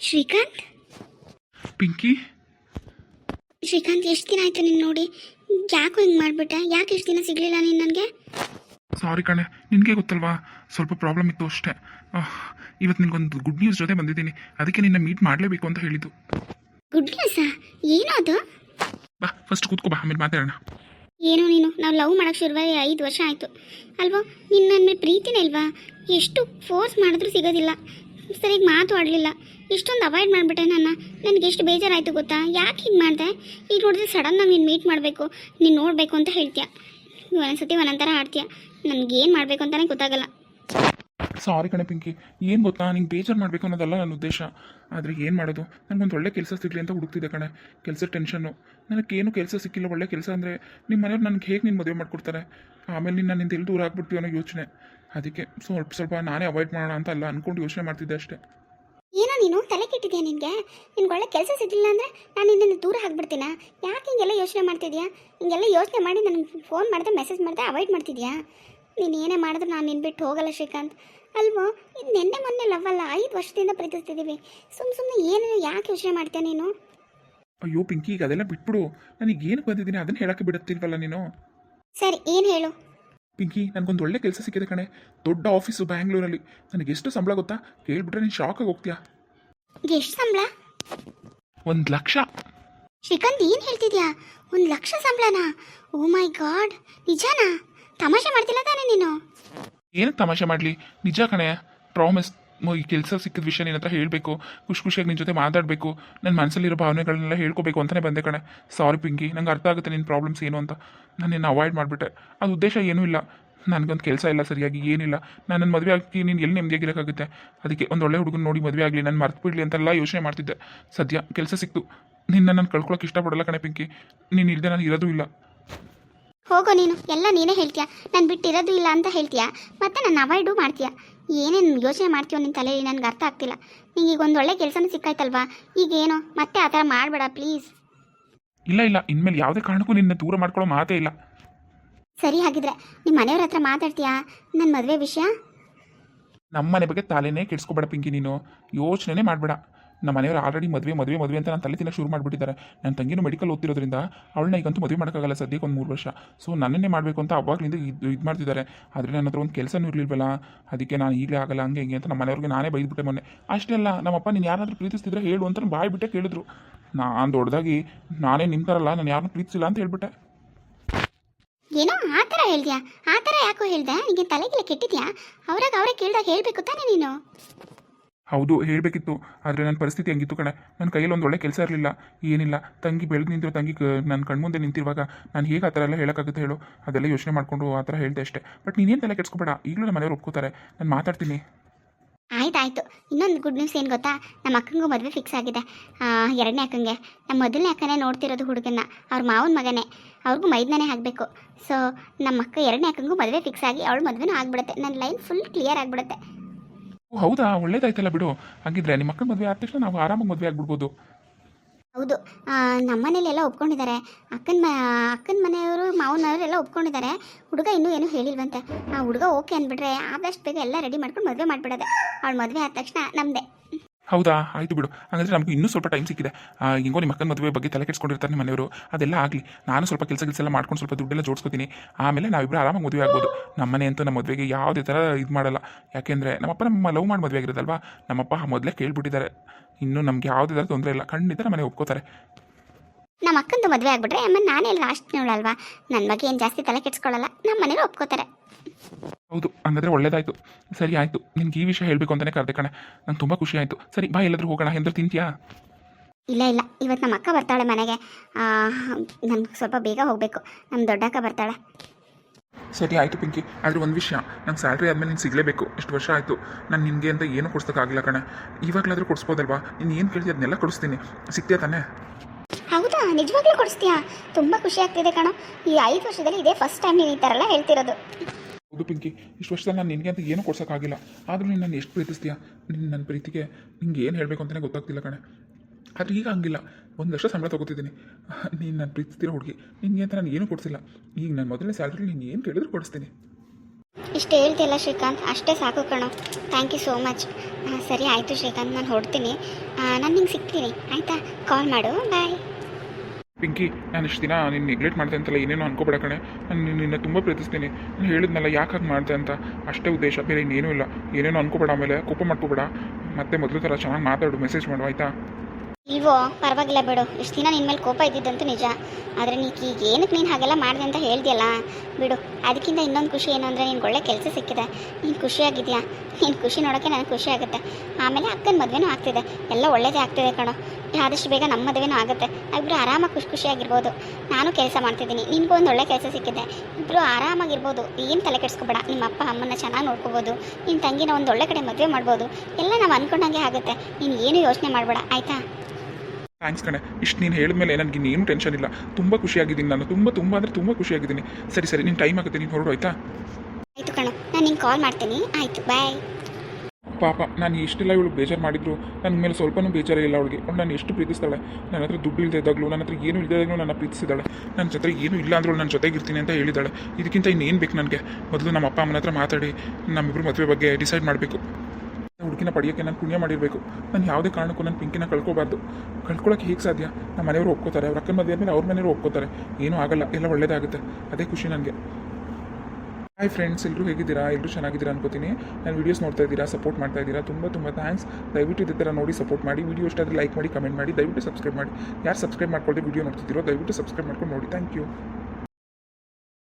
ಶ್ರೀಕಾಂತ್? ಪಿಂಕಿ? ಶ್ರೀಕಾಂತ್ ಎಷ್ಟು ದಿನ ಆಯ್ತು ನೀನು ನೋಡಿ? ಯಾಕೋ ಹಿಂಗೆ ಮಾಡಿಬಿಟ್ಟೆ? ಯಾಕೆ ಎಷ್ಟು ದಿನ ಸಿಗಲಿಲ್ಲ ನೀನು ನನಗೆ? ಸಾರಿ ಕಣೆ ನಿನಗೆ ಗೊತ್ತಲ್ವಾ? ಸ್ವಲ್ಪ ಪ್ರಾಬ್ಲಮ್ ಇತ್ತು ಅಷ್ಟೇ. ಇವತ್ತು ನಿನ್ಗೊಂದು ಗುಡ್ ನ್ಯೂಸ್ ಜೊತೆ ಬಂದಿದ್ದೀನಿ. ಅದಕ್ಕೆ ನಿನ್ನ ಮೀಟ್ ಮಾಡಲೇಬೇಕು ಅಂತ ಹೇಳಿದ್ದು. ಗುಡ್ ನ್ಯೂಸಾ? ಏನದು ಅದು? ಬಾ ಫಸ್ಟ್ ಕೂತ್ಕೋ ಬಾ ಆಮೇಲೆ ಮಾತಾಡೋಣ. ಏನೋ ನೀನು? ನಾವು ಲವ್ ಮಾಡೋಕ್ಕೆ ಶುರುವಾಗಿ ಐದು ವರ್ಷ ಆಯಿತು. ಅಲ್ವಾ ನಿನ್ನ ನನ್ನ ಪ್ರೀತಿನೇ ಅಲ್ವಾ ಎಷ್ಟು ಫೋರ್ಸ್ ಮಾಡಿದ್ರೂ ಸಿಗೋದಿಲ್ಲ. ಸರಿಯಾಗಿ ಮಾತು ಆಡಲಿಲ್ಲ ಇಷ್ಟೊಂದು ಅವಾಯ್ಡ್ ಮಾಡಿಬಿಟ್ಟೆ ನನ್ನ. ನನಗೆ ಎಷ್ಟು ಬೇಜಾರಾಯಿತು ಗೊತ್ತಾ? ಯಾಕೆ ಹಿಂಗೆ ಮಾಡಿದೆ? ಈಗ ನೋಡಿದ್ರೆ ಸಡನ್ನಾಗಿ ನೀನು ಮೀಟ್ ಮಾಡಬೇಕು. ನೀನು ನೋಡಬೇಕು ಅಂತ ಹೇಳ್ತೀಯ? ಒಂದೊಂದ್ಸತಿ ಒಂದೊಂಥರ ಆಡ್ತೀಯ? ನನಗೇನು ಮಾಡಬೇಕು ಅಂತಲೇ ಗೊತ್ತಾಗಲ್ಲ. ಸಾರಿ ಕಣೆ ಪಿಂಕಿ. ಏನು ಗೊತ್ತಾ? ನಿಂಗೆ ಬೇಜಾರು ಮಾಡಬೇಕು ಅನ್ನೋದಲ್ಲ ನನ್ನ ಉದ್ದೇಶ. ಆದರೆ ಏನು ಮಾಡೋದು? ನನಗೊಂದು ಒಳ್ಳೆ ಕೆಲಸ ಸಿಗಲಿ ಅಂತ ಹುಡುಕ್ತಿದ್ದೆ ಕಣೆ. ಕೆಲಸ ಟೆನ್ಷನ್ನು ನನಗೇನು ಕೆಲಸ ಸಿಕ್ಕಿಲ್ಲ. ಒಳ್ಳೆ ಕೆಲಸ ಅಂದರೆ ನಿಮ್ಮ ಮನೆಯವ್ರು ನನಗೆ ಹೇಗೆ ನಿನ್ನ ಮದುವೆ ಮಾಡಿಕೊಡ್ತಾರೆ? ಆಮೇಲೆ ನಿನ್ನ ನಿಂದ ಎಲ್ಲಿ ದೂರ ಆಗ್ಬಿಡ್ತೀವಿ ಅನ್ನೋ ಯೋಚನೆ. ಅದಕ್ಕೆ ಸ್ವಲ್ಪ ಸ್ವಲ್ಪ ನಾನೇ ಅವಾಯ್ಡ್ ಮಾಡೋಣ ಅಂತ ಅಲ್ಲ ಅನ್ಕೊಂಡು ಯೋಚನೆ ಮಾಡ್ತಿದ್ದೆ ಅಷ್ಟೇ. ಏನೋ ನೀನು ತಲೆ ಕೆಟ್ಟಿದ್ಯಾ ನಿನಗೆ? ನಿನ್ಗೆ ಒಳ್ಳೆ ಕೆಲಸ ಸಿಗಲಿಲ್ಲ ಅಂದರೆ ನಾನು ನಿನ್ನನ್ನು ದೂರ ಹಾಕ್ಬಿಡ್ತೀನ? ಯಾಕೆ ಹಿಂಗೆಲ್ಲ ಯೋಚನೆ ಮಾಡ್ತಿದ್ಯಾ? ಹಿಂಗೆಲ್ಲ ಯೋಚನೆ ಮಾಡಿ ನನಗೆ ಫೋನ್ ಮಾಡಿದೆ ಮೆಸೇಜ್ ಮಾಡಿದೆ ಅವಾಯ್ಡ್ ಮಾಡ್ತಿದ್ಯಾ? ನೀನು ಏನೇ ಮಾಡಿದ್ರು ನಾನು ನಿನ್ನ ಬಿಟ್ಟು ಹೋಗಲ್ಲ ಶ್ರೀಕಾಂತ್. ಅಲ್ವೋ ಇದು ನಿನ್ನೆ ಮೊನ್ನೆ ಲವ್ ಅಲ್ಲ ಐದು ವರ್ಷದಿಂದ ಪ್ರೀತಿಸ್ತಿದ್ದೀವಿ ಸುಮ್ಮ ಸುಮ್ಮನೆ ಏನೇನು ಯಾಕೆ ಯೋಚನೆ ಮಾಡ್ತೀಯ ನೀನು? ಅಯ್ಯೋ ಪಿಂಕಿ ಈಗ ಅದೆಲ್ಲ ಬಿಟ್ಬಿಡು. ನನಗೆ ಏನು ಬಂದಿದ್ದೀನಿ? ಅದನ್ನು ಹೇಳಕ್ಕೆ ಬಿಡುತ್ತಿಲ್ವಲ್ಲ ನೀನು? ಸರಿ ಏನು ಹೇಳು? ಪಿಂಕಿ ನನಗೊಂದು ಒಳ್ಳೆ ಕೆಲಸ ಸಿಕ್ಕಿದೆ ಕಣೆ. ದೊಡ್ಡ ಆಫೀಸು ಬ್ಯಾಂಗ್ಳೂರಲ್ಲಿ. ನನಗೆ ಎಷ್ಟು ಸಂಬಳ ಗೊತ್ತಾ? ಕೇಳ್ಬಿಟ್ರೆ ನೀನು ಶಾಕಾಗಿ ಹೋಗ್ತೀಯಾ? ಎಷ್ಟು ಸಂಬಳ? ಒಂದು ಲಕ್ಷ. ಶ್ರೀಕಾಂತ್ ಏನು ಹೇಳ್ತಿದ್ಯಾ? ಒಂದು ಲಕ್ಷ ಸಂಬಳನಾ? ಓ ಮೈ ಗಾಡ್ ನಿಜಾನಾ? ತಮಾಷೆ ಮಾಡ್ತಿಲ್ಲ ತಾನೇ ನೀನು? ಏನಕ್ಕೆ ತಮಾಷೆ ಮಾಡಲಿ? ನಿಜ ಕಣೆ ಪ್ರಾಮಿಸ್ ಈ ಕೆಲಸ ಸಿಕ್ಕಿದ ವಿಷಯ ನಿನ್ನ ಹತ್ರ ಹೇಳಬೇಕು. ಖುಷಿ ಖುಷಿಯಾಗಿ ನಿನ್ನ ಜೊತೆ ಮಾತಾಡಬೇಕು. ನನ್ನ ಮನಸ್ಸಲ್ಲಿರೋ ಭಾವನೆಗಳನ್ನೆಲ್ಲ ಹೇಳ್ಕೋಬೇಕು ಅಂತಲೇ ಬಂದೆ ಕಣೆ. ಸಾರಿ ಪಿಂಕಿ, ನಂಗೆ ಅರ್ಥ ಆಗುತ್ತೆ ನಿನ್ನ ಪ್ರಾಬ್ಲಮ್ಸ್ ಏನು ಅಂತ. ನಾನು ನಿನ್ನ ಅವಾಯ್ಡ್ ಮಾಡಿಬಿಟ್ಟೆ. ಅದು ಉದ್ದೇಶ ಏನೂ ಇಲ್ಲ. ನನಗೊಂದು ಕೆಲಸ ಇಲ್ಲ ಸರಿಯಾಗಿ, ಏನಿಲ್ಲ. ನಾನು ನನ್ನ ಮದುವೆ ಆಗಿ ನೀನು ಎಲ್ಲಿ ನೆಮ್ಮದಿಯಾಗಿರೋಕ್ಕಾಗುತ್ತೆ ಅದಕ್ಕೆ ಒಂದು ಒಳ್ಳೆ ಹುಡುಗನ ನೋಡಿ ಮದುವೆ ಆಗಲಿ, ನಾನು ಮರ್ತು ಬಿಡಲಿ ಅಂತೆಲ್ಲ ಯೋಚನೆ ಮಾಡ್ತಿದ್ದೆ. ಸದ್ಯ ಕೆಲಸ ಸಿಕ್ತು. ನಿನ್ನ ನಾನು ಕಳ್ಕೊಳಕ್ಕೆ ಇಷ್ಟಪಡಲ್ಲ ಕಣೆ ಪಿಂಕಿ. ನೀನು ಇಲ್ಲದೆ ನಾನು ಇರೋದು ಇಲ್ಲ. ಹೋಗೋ ನೀನು. ಎಲ್ಲ ನೀನೇ ಹೇಳ್ತೀಯ. ನಾನು ಬಿಟ್ಟಿರೋದು ಇಲ್ಲ ಅಂತ ಹೇಳ್ತೀಯ? ಮತ್ತೆ ನಾನು ಅವಾಯ್ಡು ಮಾಡ್ತೀಯ? ಏನೇನು ಯೋಚನೆ ಮಾಡ್ತೀವೋ ನಿನ್ನ ತಲೆಯಲ್ಲಿ ನನಗೆ ಅರ್ಥ ಆಗ್ತಿಲ್ಲ. ನಿಂಗೆ ಈಗ ಒಂದು ಒಳ್ಳೆ ಕೆಲಸನೂ ಸಿಕ್ಕಾಯ್ತಲ್ವಾ? ಈಗ ಏನು? ಮತ್ತೆ ಆ ಥರ ಮಾಡಬೇಡ ಪ್ಲೀಸ್. ಇಲ್ಲ ಇಲ್ಲ. ಇನ್ಮೇಲೆ ಯಾವುದೇ ಕಾರಣಕ್ಕೂ ನಿನ್ನ ದೂರ ಮಾಡ್ಕೊಳ್ಳೋ ಮಾತೇ ಇಲ್ಲ. ಸರಿ ಹಾಗಿದ್ರೆ ನಿಮ್ಮ ಮನೆಯವ್ರ ಹತ್ರ ಮಾತಾಡ್ತೀಯಾ? ನನ್ನ ಮದುವೆ ವಿಷಯ? ನಮ್ಮ ಮನೆ ಬಗ್ಗೆ ತಲೆನೇ ಕೆಡಿಸ್ಕೊಬೇಡ ಪಿಂಕಿ ನೀನು. ಯೋಚನೆ ಮಾಡಬೇಡ. ನಮ್ಮ ಮನೆಯವರು ಆಲ್ರೆಡಿ ಮದುವೆ ಮದುವೆ ಮದುವೆ ಅಂತ ನಾನು ತಲೆ ತಿನ್ನಕ್ಕೆ ಶುರು ಮಾಡಿಬಿಟ್ಟಿದ್ದಾರೆ. ನನ್ನ ತಂಗಿನೂ ಮೆಡಿಕಲ್ ಓದ್ತಿರೋದ್ರಿಂದ ಅವಳನ್ನ ಈಗಂತೂ ಮದುವೆ ಮಾಡೋಕ್ಕಾಗಲ್ಲ ಸದ್ಯಕ್ಕೆ ಒಂದು ಮೂರು ವರ್ಷ ಸೊ ನನ್ನನ್ನೇ ಮಾಡಬೇಕು ಅಂತ ಅವಾಗಲಿಂದ ಇದು ಇದು ಮಾಡ್ತಿದ್ದಾರೆ. ಆದರೆ ನನ್ನ ಹತ್ರ ಒಂದು ಕೆಲಸನೂ ಇರಲಿಲ್ವಲ್ಲ? ಅದಕ್ಕೆ ನಾನು ಈಗಲೇ ಆಗಲ್ಲ, ಹಂಗೆ, ಹಿಂಗೆ ಅಂತ ನಮ್ಮ ಮನೆಯವ್ರಿಗೆ ನಾನೇ ಬೈದ್ಬಿಟ್ಟೆ ಮೊನ್ನೆ. ಅಷ್ಟೇ ಅಲ್ಲ, ನಮ್ಮಪ್ಪ ನೀನು ಯಾರಾದರೂ ಪ್ರೀತಿಸ್ತಿದ್ರೆ ಹೇಳು ಅಂತ ಬಾಯಿ ಬಿಟ್ಟೆ ಕೇಳಿದ್ರು. ನಾನು ದೊಡ್ಡದಾಗಿ ನಾನೇ ನಿಂತಾರಲ್ಲ ನಾನು ಯಾರನ್ನೂ ಪ್ರೀತಿಸಿಲ್ಲ ಅಂತ ಹೇಳ್ಬಿಟ್ಟೆ. ಏನೋ ಆ ಥರ ಹೇಳ್ದ್ಯಾ? ಆ ಥರ ಯಾಕೋ ಹೇಳ್ದೆ? ನಿಮಗೆ ತಲೆಗೆಲ್ಲ ಕೆಟ್ಟಿದ್ಯಾ? ಅವ್ರಾಗ ಅವರೇ ಕೇಳಿದಾಗ ಹೇಳಬೇಕು ತಾನೇ ನೀನು? ಹೌದು, ಹೇಳಬೇಕಿತ್ತು. ಆದರೆ ನನ್ನ ಪರಿಸ್ಥಿತಿ ಹಂಗಿತ್ತು ಕಣೆ. ನನ್ನ ಕೈಯಲ್ಲಿ ಒಂದು ಒಳ್ಳೆ ಕೆಲಸ ಇರಲಿಲ್ಲ. ಏನಿಲ್ಲ. ತಂಗಿ ಬೆಳೆದು ನಿಂತಿರೋ, ತಂಗಿ ನನ್ನ ಕಣ್ಮುಂದೆ ನಿಂತಿರುವಾಗ ನಾನು ಹೇಗೆ ಆ ಥರ ಎಲ್ಲ ಹೇಳೋಕ್ಕಾಗುತ್ತೆ ಹೇಳು. ಅದೆಲ್ಲ ಯೋಚನೆ ಮಾಡಿಕೊಂಡು ಆ ಥರ ಹೇಳಿದೆ ಅಷ್ಟೇ. ಬಟ್ ನೀನೇನು ತಲೆ ಕೆಡ್ಸ್ಕೊಬೇಡ. ಈಗಲೂ ನಮ್ಮ ಮನೆಯವ್ರು ಒಪ್ಕೋತಾರೆ. ನಾನು ಮಾತಾಡ್ತೀನಿ. ಆಯ್ತಾಯ್ತು ಇನ್ನೊಂದು ಗುಡ್ ನ್ಯೂಸ್ ಏನು ಗೊತ್ತಾ? ನಮ್ಮ ಅಕ್ಕಂಗೂ ಮದುವೆ ಫಿಕ್ಸ್ ಆಗಿದೆ. ಎರಡನೇ ಅಕ್ಕಂಗೆ. ನಮ್ಮ ಮೊದಲನೇ ಅಕ್ಕನೇ ನೋಡ್ತಿರೋದು ಹುಡುಗನ ಅವ್ರ ಮಾವನ ಮಗನೇ. ಅವ್ರಿಗೂ ಮೈದನೇ ಆಗಬೇಕು. ಸೊ ನಮ್ಮ ಅಕ್ಕ ಎರಡನೇ ಅಕ್ಕಂಗೂ ಮದುವೆ ಫಿಕ್ಸ್ ಆಗಿ ಅವಳು ಮದುವೆನೂ ಆಗ್ಬಿಡುತ್ತೆ. ನನ್ನ ಲೈನ್ ಫುಲ್ ಕ್ಲಿಯರ್ ಆಗಿಬಿಡುತ್ತೆ. ಹೌದಾ? ಒಳ್ಳೇದಾಯ್ತಲ್ಲ ಬಿಡು. ಹಾಗಿದ್ರೆ ನಿಮ್ಮ ಮಕ್ಕಳ ಮದುವೆ ಆದ ತಕ್ಷಣ ನಾವು ಆರಾಮಾಗಿ ಮದುವೆ ಆಗ್ಬಿಡ್ಬೋದು. ಹೌದು. ನಮ್ಮ ಎಲ್ಲ ಒಪ್ಕೊಂಡಿದ್ದಾರೆ. ಅಕ್ಕನ ಅಕ್ಕನ ಮನೆಯವರು ಮಾವನವರು ಎಲ್ಲ ಒಪ್ಕೊಂಡಿದ್ದಾರೆ. ಹುಡುಗ ಇನ್ನೂ ಏನೂ ಹೇಳಿಲ್ವಂತೆ. ಆ ಹುಡುಗ ಓಕೆ ಅಂದ್ಬಿಟ್ರೆ ಆದಷ್ಟು ಬೇಗ ಎಲ್ಲ ರೆಡಿ ಮಾಡ್ಕೊಂಡು ಮದುವೆ ಮಾಡಿಬಿಡೋದೆ. ಅವ್ಳು ಮದುವೆ ಆದ ತಕ್ಷಣ ನಮ್ಮದೇ ಹೌದಾ? ಆಯಿತು ಬಿಡು. ಹಾಗಾದರೆ ನಮಗೆ ಇನ್ನೂ ಸ್ವಲ್ಪ ಟೈಮ್ ಸಿಕ್ಕಿದೆ. ಹಿಂಗೋ ನಿಮ್ಮ ಮಕ್ಕಳ ಮದುವೆ ಬಗ್ಗೆ ತಲೆ ಕೆಡ್ಸ್ಕೊಂಡಿರ್ತಾರೆ ನಿಮ್ಮ ಮನೆಯವರು. ಅದೆಲ್ಲ ಆಗಲಿ. ನಾನು ಸ್ವಲ್ಪ ಕೆಲಸ ಕೆಲಸ ಎಲ್ಲ ಮಾಡ್ಕೊಂಡು ಸ್ವಲ್ಪ ದುಡ್ಡೆಲ್ಲ ಜೋಡಿಸ್ಕೊತೀನಿ. ಆಮೇಲೆ ನಾವಿಬ್ಬರು ಆರಾಮಾಗಿ ಮದುವೆ ಆಗ್ಬೋದು. ನಮ್ಮ ಮನೆ ಅಂತೂ ನಮ್ಮ ಮದುವೆಗೆ ಯಾವುದೇ ಥರ ಇದು ಮಾಡಲ್ಲ. ಯಾಕೆಂದರೆ ನಮ್ಮಪ್ಪ ನಮ್ಮ ಲವ್ ಮಾಡಿ ಮದುವೆ ಆಗಿರೋದಲ್ವಾ? ನಮ್ಮಪ್ಪ ಮೊದಲೇ ಕೇಳ್ಬಿಟ್ಟಿದ್ದಾರೆ. ಇನ್ನೂ ನಮ್ಗೆ ಯಾವುದೇ ಥರ ತೊಂದರೆ ಇಲ್ಲ. ಖಂಡಿತ ಮನೆ ಒಪ್ಕೋತಾರೆ. ನಮ್ಮ ಅಕ್ಕಂದು ಮದುವೆ ಆಗ್ಬಿಟ್ರೆ ಆಮೇಲೆ ನಾನೇ ಲಾಸ್ಟ್ನವಳಲ್ವಾ? ನನ್ನ ಬಗ್ಗೆ ಏನು ಜಾಸ್ತಿ ತಲೆ ಕೆಡ್ಸ್ಕೊಳ್ಳಲ್ಲ. ನಮ್ಮ ಮನೇಲಿ ಒಪ್ಕೋತಾರೆ. ಹೌದು ಹಂಗಾದ್ರೆ ಒಳ್ಳೇದಾಯ್ತು. ಸರಿ ಆಯಿತು. ನಿನ್ಗೆ ಈ ವಿಷಯ ಹೇಳಬೇಕು ಅಂತಲೇ ಕರೆದೆ ಕಣೆ. ನಂಗೆ ತುಂಬ ಖುಷಿ ಆಯಿತು. ಸರಿ ಬಾ ಎಲ್ಲಾದ್ರೂ ಹೋಗೋಣ. ಎಂದ್ರೆ ತಿಂತೀಯಾ? ಇಲ್ಲ ಇಲ್ಲ. ಇವತ್ತು ನಮ್ಮ ಅಕ್ಕ ಬರ್ತಾಳೆ ಮನೆಗೆ. ನಮ್ಗೆ ಸ್ವಲ್ಪ ಬೇಗ ಹೋಗಬೇಕು. ನಮ್ಮ ದೊಡ್ಡಕ್ಕ ಬರ್ತಾಳೆ. ಸರಿ ಆಯಿತು ಪಿಂಕಿ. ಆದರೆ ಒಂದು ವಿಷಯ. ನಂಗೆ ಸ್ಯಾಲ್ರಿ ಆದಮೇಲೆ ನೀನು ಸಿಗಲೇಬೇಕು. ಇಷ್ಟು ವರ್ಷ ಆಯಿತು. ನಾನು ನಿನಗೆ ಅಂತ ಏನೂ ಕೊಡ್ಸೋಕ್ಕಾಗಿಲ್ಲ ಕಣೆ. ಇವಾಗಲಾದರೂ ಕೊಡಿಸ್ಬೋದಲ್ವಾ? ನೀನು ಏನು ಕೇಳ್ತೀಯ ಅದನ್ನೆಲ್ಲ ಕೊಡಿಸ್ತೀನಿ. ಸಿಗ್ತೀಯಾ ತಾನೇ? ಹೌದಾ? ನಿಜವಾಗ್ಲೂ ಕೊಡಿಸ್ತೀಯಾ? ತುಂಬ ಖುಷಿ ಆಗ್ತಿದೆ ಕಣ. ಈ ಐದು ವರ್ಷದಲ್ಲಿ ಇದೇ ಫಸ್ಟ್ ಟೈಮ್ ನೀನು ಈ ಥರ ಎಲ್ಲ ಹೇಳ್ತಿರೋದು. ಹೌದು ಪಿಂಕಿ, ಇಷ್ಟು ವರ್ಷದಲ್ಲಿ ನಾನು ನಿನಗೆ ಅಂತ ಏನೂ ಕೊಡ್ಸೋಕ್ಕಾಗಿಲ್ಲ. ಆದರೂ ನೀನು ನಾನು ಎಷ್ಟು ಪ್ರೀತಿಸ್ತೀಯ? ನಿನ್ನ ನನ್ನ ಪ್ರೀತಿಗೆ ನಿಂಗೆ ಏನು ಹೇಳಬೇಕು ಅಂತಲೇ ಗೊತ್ತಾಗ್ತಿಲ್ಲ ಕಣೆ. ಆದರೆ ಈಗ ಹಂಗಿಲ್ಲ. ಒಂದು ವರ್ಷ ಸಂಬಳ ತೊಗೋತಿದ್ದೀನಿ. ನೀನು ನಾನು ಪ್ರೀತಿಸ್ತೀರ ಹುಡುಗಿ, ನಿನಗೆ ಅಂತ ನಾನು ಏನೂ ಕೊಡಿಸಿಲ್ಲ. ಈಗ ನಾನು ಮೊದಲನೇ ಸ್ಯಾಲ್ರಿ ನೀನು ಏನು ಕೇಳಿದ್ರು ಕೊಡಿಸ್ತೀನಿ. ಇಷ್ಟು ಹೇಳ್ತಿಲ್ಲ ಶ್ರೀಕಾಂತ್, ಅಷ್ಟೇ ಸಾಕು ಕಣೋ. ಥ್ಯಾಂಕ್ ಯು ಸೋ ಮಚ್ ಸರಿ, ಆಯಿತು ಶ್ರೀಕಾಂತ್, ನಾನು ಹೊಡ್ತೀನಿ ನಾನು ನಿಂಗೆ ಸಿಗ್ತೀನಿ. ಆಯಿತಾ? ಕಾಲ್ ಮಾಡು. ಬಾಯ್ ಪಿಂಕಿ, ನಾನು ಇಷ್ಟು ದಿನ ನೀನು ನೆಗ್ಲೆಕ್ಟ್ ಮಾಡ್ದೆ ಅಂತಲ್ಲ, ಏನೇನೋ ಅನ್ಕೋಬೇಡ ಕಣೆ. ನಾನು ನಿನ್ನ ತುಂಬ ಪ್ರೀತಿಸ್ತೀನಿ. ನಾನು ಹೇಳಿದ್ನಲ್ಲ ಯಾಕೆ ಹಾಗೆ ಮಾಡಿದೆ ಅಂತ. ಅಷ್ಟೇ ಉದ್ದೇಶ, ಬೇರೆ ಇನ್ನೇನೂ ಇಲ್ಲ. ಏನೇನೋ ಅನ್ಕೋಬೇಡ ಆಮೇಲೆ, ಕೋಪ ಮಾಡ್ಕೋಬೇಡ. ಮತ್ತೆ ಮೊದಲು ಥರ ಚೆನ್ನಾಗಿ ಮಾತಾಡು ಮೆಸೇಜ್ ಮಾಡು, ಆಯಿತಾ? ಇಲ್ವೋ ಪರವಾಗಿಲ್ಲ ಬಿಡು. ಇಷ್ಟು ದಿನ ನಿನ್ನ ಮೇಲೆ ಕೋಪ ಇದ್ದಿದ್ದಂತೂ ನಿಜ. ಆದರೆ ನೀ ಈಗ ಏನಕ್ಕೆ ನೀನು ಹಾಗೆಲ್ಲ ಮಾಡಿದೆ ಅಂತ ಹೇಳ್ದಿಯಲ್ಲ? ಬಿಡು. ಅದಕ್ಕಿಂತ ಇನ್ನೊಂದು ಖುಷಿ ಏನು ಅಂದರೆ ನಿನ್ಗೆ ಒಳ್ಳೆ ಕೆಲಸ ಸಿಕ್ಕಿದೆ. ನೀನು ಖುಷಿಯಾಗಿದೆಯಾ? ನೀನು ಖುಷಿ ನೋಡೋಕ್ಕೆ ನನಗೆ ಖುಷಿ ಆಗುತ್ತೆ. ಆಮೇಲೆ ಅಕ್ಕನ ಮದುವೆನೂ ಆಗ್ತಿದೆ. ಎಲ್ಲ ಒಳ್ಳೇದೇ ಆಗ್ತಿದೆ ಕಣೋ. ಆದಷ್ಟು ಬೇಗ ನಮ್ಮ ಮದುವೆನೂ ಆಗುತ್ತೆ. ಇಬ್ಬರು ಆರಾಮಾಗಿ ಖುಷಿ ಖುಷಿಯಾಗಿರ್ಬೋದು. ನಾನು ಕೆಲಸ ಮಾಡ್ತಿದ್ದೀನಿ. ನಿನಗೂ ಒಂದು ಒಳ್ಳೆ ಕೆಲಸ ಸಿಕ್ಕಿದೆ. ಇಬ್ಬರು ಆರಾಮಾಗಿರ್ಬೋದು. ಏನು ತಲೆ ಕೆಡಿಸ್ಕೊಬೇಡ. ನಿಮ್ಮ ಅಪ್ಪ ಅಮ್ಮನ ಚೆನ್ನಾಗಿ ನೋಡ್ಕೋಬೋದು. ನಿನ್ನ ತಂಗಿನ ಒಂದು ಒಳ್ಳೆ ಕಡೆ ಮದುವೆ ಮಾಡ್ಬೋದು. ಎಲ್ಲ ನಾವು ಅಂದ್ಕೊಂಡಂಗೆ ಆಗುತ್ತೆ. ನೀನು ಏನು ಯೋಚನೆ ಮಾಡಬೇಡ. ಆಯಿತಾ? ಥ್ಯಾಂಕ್ಸ್ ಕಣೆ. ಇಷ್ಟು ನೀನು ಹೇಳಿದ್ಮೇಲೆ ನನಗೆ ಇನ್ನೇನು ಟೆನ್ಷನ್ ಇಲ್ಲ. ತುಂಬ ಖುಷಿಯಾಗಿದ್ದೀನಿ ನಾನು. ತುಂಬ ತುಂಬ ಅಂದರೆ ತುಂಬ ಖುಷಿಯಾಗಿದ್ದೀನಿ. ಸರಿ ಸರಿ ನೀನು ಟೈಮ್ ಆಗುತ್ತೆ ನೀನು ಹೊರಡು ಆಯ್ತಾ? ಆಯಿತು ಕಣೆ. ನಾನು ನಿಂಗೆ ಕಾಲ್ ಮಾಡ್ತೀನಿ. ಆಯಿತು ಬಾಯ್ ಪಾಪ ನಾನು ಇಷ್ಟೆಲ್ಲ ಇವಳು ಬೇಜಾರು ಮಾಡಿದ್ರು. ನನ್ನ ಮೇಲೆ ಸ್ವಲ್ಪನೂ ಬೇಜಾರೇ ಇಲ್ಲ ಅವಳಿಗೆ. ಅವ್ಳು ನಾನು ಎಷ್ಟು ಪ್ರೀತಿಸ್ತಾಳೆ. ನನ್ನ ಹತ್ರ ದುಡ್ಡು ಇಲ್ಲದೆ ಇದ್ದಾಗಲೂ ನನ್ನ ಹತ್ರ ಏನು ಇಲ್ಲದೆ ಇದ್ದಾಗಲೂ ನನ್ನ ಪ್ರೀತಿಸಿದಾಳೆ ನನ್ನ ಜೊತೆ ಏನು ಇಲ್ಲ ಅಂದ್ರೂ ನನ್ನ ಜೊತೆಗಿರ್ತೀನಿ ಅಂತ ಹೇಳಿದಾಳೆ ಇದಕ್ಕಿಂತ ಇನ್ನೇನು ಬೇಕು ನನಗೆ? ಮೊದಲು ನಮ್ಮ ಅಪ್ಪ ಅಮ್ಮನ ಹತ್ರ ಮಾತಾಡಿ. ನಮ್ಮಿಬ್ಬರು ಮದುವೆ ಬಗ್ಗೆ ಡಿಸೈಡ್ ಮಾಡಬೇಕು. ಹುಡುಗಿನ ಪಡೆಯೋಕ್ಕೆ ನಾನು ಪುಣ್ಯ ಮಾಡಿರಬೇಕು. ನಾನು ಯಾವುದೇ ಕಾರಣಕ್ಕೂ ನಾನು ಪಿಂಕಿನ ಕಳ್ಕೊಬಾರ್ದು. ಕಳ್ಕೊಳ್ಳೋಕೆ ಹೇಗೆ ಸಾಧ್ಯ? ನಮ್ಮ ಮನೆಯವರು ಒಪ್ಕೋತಾರೆ. ಅವ್ರ ಅಕ್ಕನ ಮದುವೆ ಆದಮೇಲೆ ಅವ್ರ ಮನೆಯವರು ಒಪ್ಕೋತಾರೆ. ಏನೂ ಆಗಲ್ಲ. ಎಲ್ಲ ಒಳ್ಳೇದಾಗುತ್ತೆ. ಅದೇ ಖುಷಿ ನನಗೆ. ಹಾಯ್ ಫ್ರೆಂಡ್ಸ್ ಎಲ್ಲರೂ ಹೇಗಿದ್ದೀರಾ? ಎಲ್ಲರೂ ಚೆನ್ನಾಗಿದ್ದೀರಾ ಅನ್ಕೋತೀನಿ. ನಾನು ವೀಡಿಯೋಸ್ ನೋಡ್ತಾ ಇದ್ದೀರಾ? ಸಪೋರ್ಟ್ ಮಾಡ್ತಾ ಇದ್ದೀರಾ? ತುಂಬ ತುಂಬ ಥ್ಯಾಂಕ್ಸ್ ದಯವಿಟ್ಟು ಇದೇ ಥರ ನೋಡಿ ಸಪೋರ್ಟ್ ಮಾಡಿ. ವೀಡಿಯೋ ಇಷ್ಟ ಆದರೆ ಲೈಕ್ ಮಾಡಿ ಕಮೆಂಟ್ ಮಾಡಿ. ದಯವಿಟ್ಟು ಸಬ್ಸ್ಕ್ರೈಬ್ ಮಾಡಿ. ಯಾರು ಸಬ್ಸ್ಕ್ರೈಬ್ ಮಾಡ್ಕೊಳ್ಳಿ ವೀಡಿಯೋ ನೋಡ್ತಿದ್ದೀರೋ ದಯವಿಟ್ಟು ಸಬ್ಸ್ಕ್ರೈಬ್ ಮಾಡ್ಕೊಂಡು ನೋಡಿ. Thank you